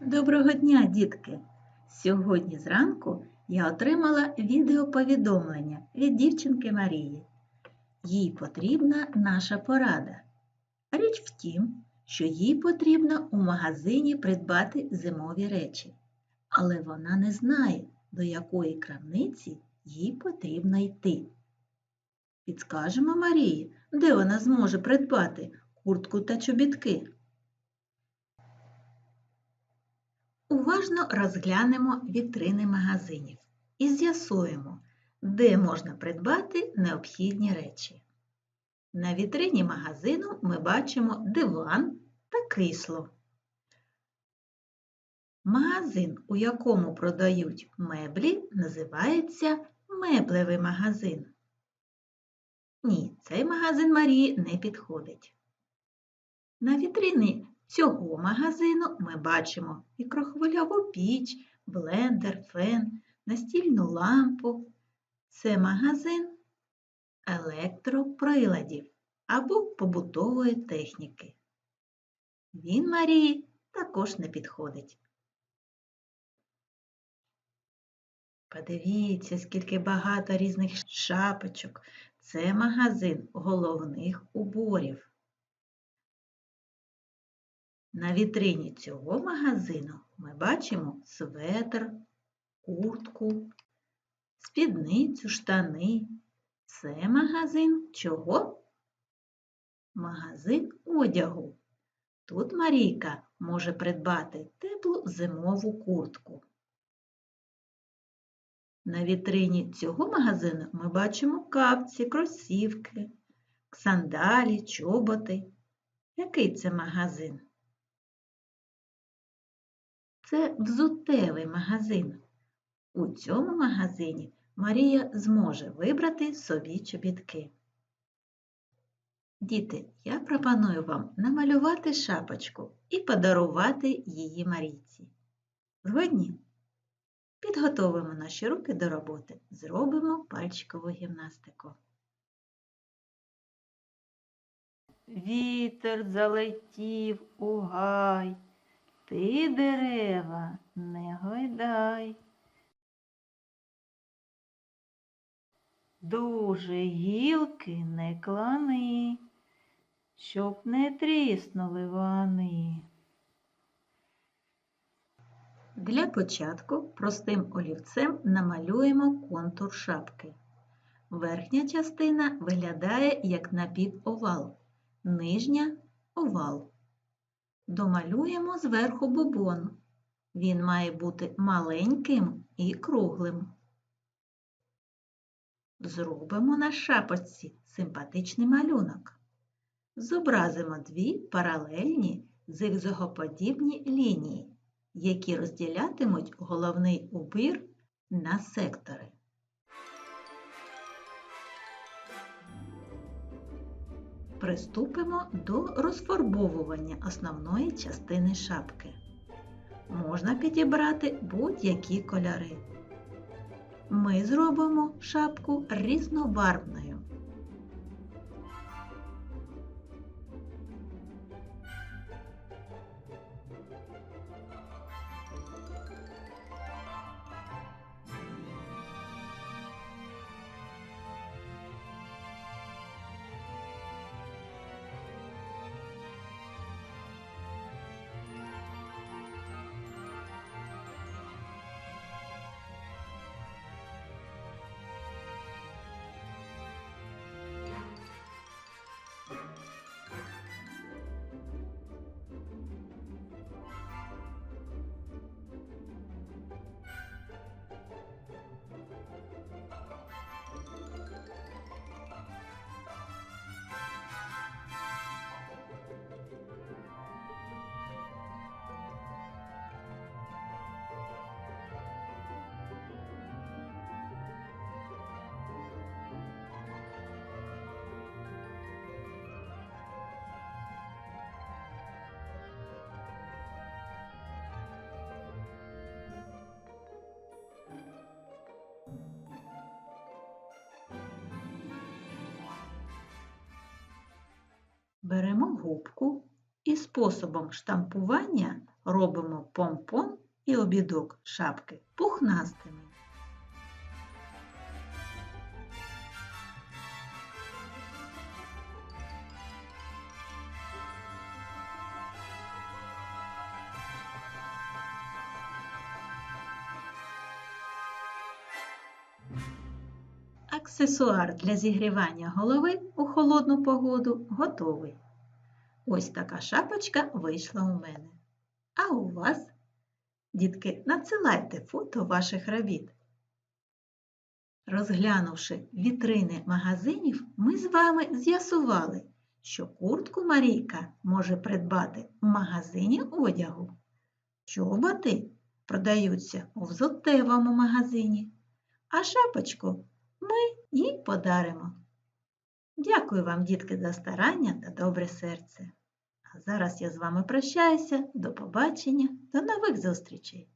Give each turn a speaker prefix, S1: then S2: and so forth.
S1: Доброго дня, дітки! Сьогодні зранку я отримала відеоповідомлення від дівчинки Марії. Їй потрібна наша порада. Річ в тім, що їй потрібно у магазині придбати зимові речі, але вона не знає, до якої крамниці їй потрібно йти. Підскажемо Марії, де вона зможе придбати куртку та чобітки. Уважно розглянемо вітрини магазинів і з'ясуємо, де можна придбати необхідні речі. На вітрині магазину ми бачимо диван та крісло. Магазин, у якому продають меблі, називається меблевий магазин. Ні, цей магазин Марії не підходить. На вітрині цього магазину ми бачимо мікрохвильову піч, блендер, фен, настільну лампу. Це магазин електроприладів або побутової техніки. Він Марії також не підходить. Подивіться, скільки багато різних шапочок. Це магазин головних уборів. На вітрині цього магазину ми бачимо светр, куртку, спідницю, штани. Це магазин чого? Магазин одягу. Тут Марійка може придбати теплу зимову куртку. На вітрині цього магазину ми бачимо капці, кросівки, сандалі, чоботи. Який це магазин? Це взуттєвий магазин. У цьому магазині Марія зможе вибрати собі чобітки. Діти, я пропоную вам намалювати шапочку і подарувати її Марійці. Згодні? Підготовимо наші руки до роботи, зробимо пальчикову гімнастику.
S2: Вітер залетів у гай, ти дерева не гойдай. Дуже гілки не клани, щоб не тріснули вони.
S1: Для початку простим олівцем намалюємо контур шапки. Верхня частина виглядає як напівовал, нижня овал. Домалюємо зверху бубон. Він має бути маленьким і круглим. Зробимо на шапочці симпатичний малюнок. Зобразимо дві паралельні зигзагоподібні лінії, які розділятимуть головний убір на сектори. Приступимо до розфарбовування основної частини шапки. Можна підібрати будь-які кольори. Ми зробимо шапку різнобарвною. Беремо губку і способом штампування робимо помпон і обідок шапки пухнастими. Аксесуар для зігрівання голови у холодну погоду готовий. Ось така шапочка вийшла у мене. А у вас? Дітки, надсилайте фото ваших робіт. Розглянувши вітрини магазинів, ми з вами з'ясували, що куртку Марійка може придбати в магазині одягу. Чоботи продаються у взуттєвому магазині, а шапочку ми їй подаримо. Дякую вам, дітки, за старання та добре серце. А зараз я з вами прощаюся. До побачення, до нових зустрічей!